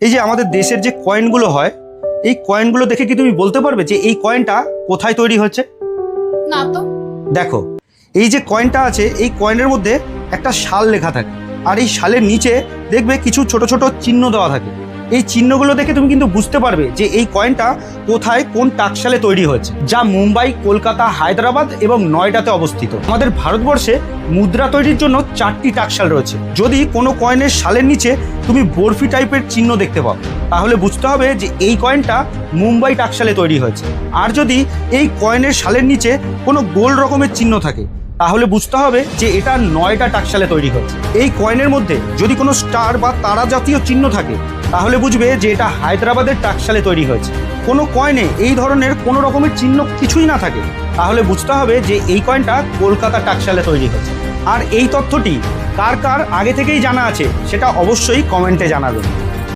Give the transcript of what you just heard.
এই যে আমাদের দেশের যে কয়েনগুলো হয় এই কয়েনগুলো দেখে কি তুমি বলতে পারবে যে এই কয়েনটা কোথায় তৈরি হচ্ছে? না তো। দেখো এই যে কয়েনটা আছে এই কয়েনের মধ্যে একটা শাল লেখা থাকে। আর এই শালের নিচে দেখবে কিছু ছোট ছোট চিহ্ন দেওয়া থাকে। এই চিহ্নগুলো দেখে তুমি কিন্তু বুঝতে পারবে যে এই কয়েনটা কোথায় কোন টাকশালে তৈরি হয়েছে, যা মুম্বাই, কলকাতা, হায়দ্রাবাদ এবং নয়ডাতে অবস্থিত। আমাদের ভারতবর্ষে মুদ্রা তৈরির জন্য চারটি টাকশাল রয়েছে। যদি কোনো কয়েনের শালের নিচে তুমি বরফি টাইপের চিহ্ন দেখতে পাও, তাহলে বুঝতে হবে যে এই কয়েনটা মুম্বাই টাকশালে তৈরি হয়েছে। আর যদি এই কয়েনের শালের নিচে কোনো গোল রকমের চিহ্ন থাকে, তাহলে বুঝতে হবে যে এটা নয়টা টাকশালে তৈরি হয়েছে। এই কয়েনের মধ্যে যদি কোনো স্টার বা তারা জাতীয় চিহ্ন থাকে তাহলে বুঝবে যে এটা হায়দ্রাবাদের টাকশালে তৈরি হয়েছে। কোনো কয়েনে এই ধরনের কোনো রকমের চিহ্ন কিছুই না থাকে। তাহলে বুঝতে হবে যে এই কয়েনটা কলকাতা টাকশালে তৈরি হয়েছে। আর এই তথ্যটি কার কার আগে থেকেই জানা আছে, সেটা অবশ্যই কমেন্টে জানাবেন।